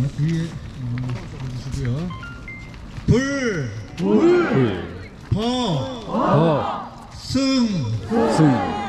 네, 뒤에 음, 해주시고요. 불, 불, 버, 더, 승, 승.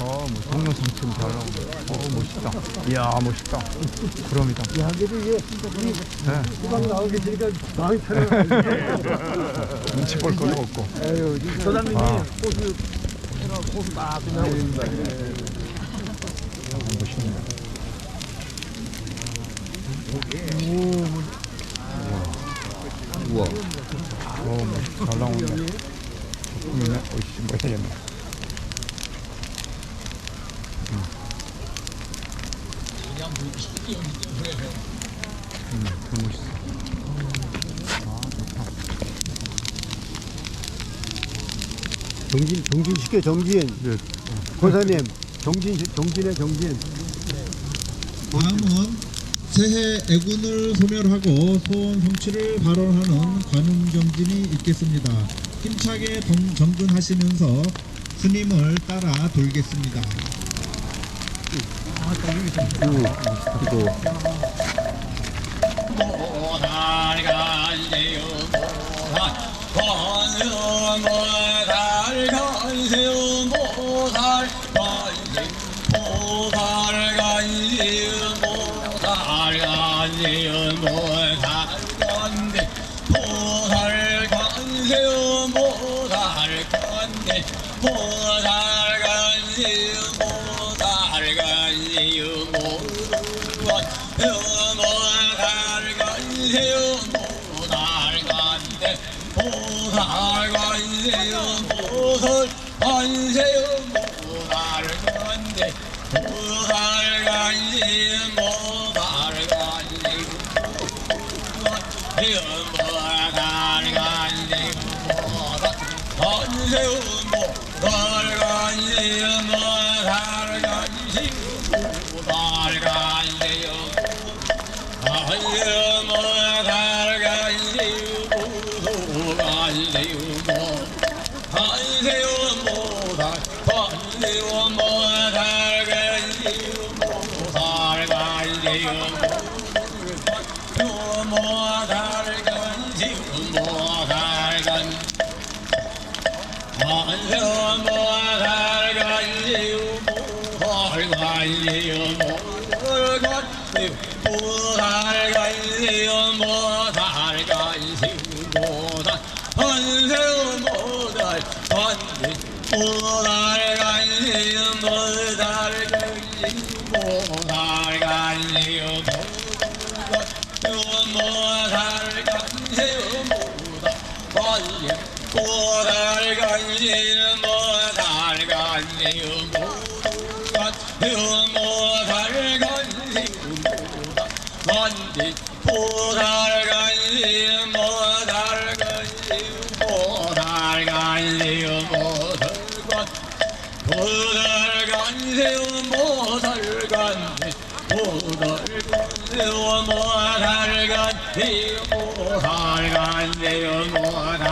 예, 아우. 어, 뭐, 동영상처럼 잘 나오고. 어, 멋있다. 이야, 멋있다. 그럼이다. 야 근데 이게 네. 수박 나오게 되니까 마음이 편해. 눈치 볼 것도 없고. 에휴 소장님이 아. 호수 호수 막 그냥 멋있네. 우와. 어, 멋있, 잘 나온다. 작품이네. 어이씨, 뭐 해야겠네. 음, 더 멋있어. 정진 정진 시켜 정진 네. 권사님 정진 정진의 정진 다음은 새해 애군을 소멸하고 소원 성취를 발언하는 관음경진이 있겠습니다. 힘차게 동- 정근하시면서 스님을 따라 돌겠습니다. 뭐 돌완 Yeah, 세운 못할 간생 번세운 못할 건데 못할 간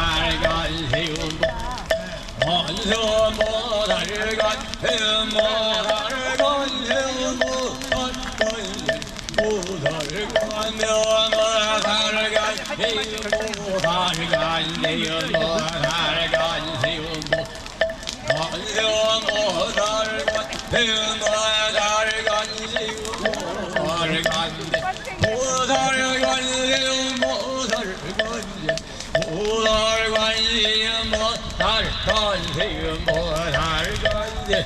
Hey, boy. 세운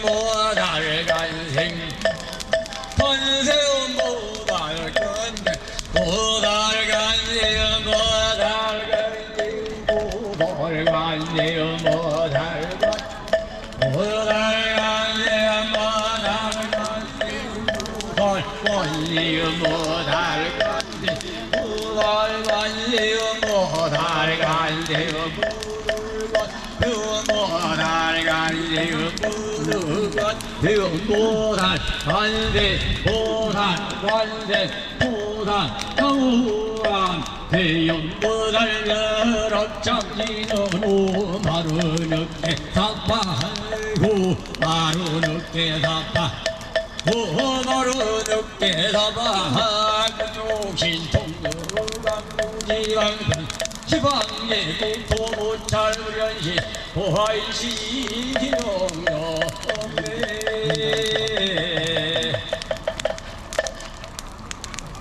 못할 간생. 못할 간세운 못할 건 못할 간세운 못할 간생. 못할 간세운 못할 건데 못할 간세운 못할 간세운 못할 간세운 무릇 대 원 못할 간세 못할 간세 못할 강우한 대연 못할 여러 장지는 오마루 늦게 사파하고 마루 늦게 사파 오 마루 늦게 사파 그쪽 통으로 강지강 지방에 공포 잘무련시 보화일시 기룡요 네.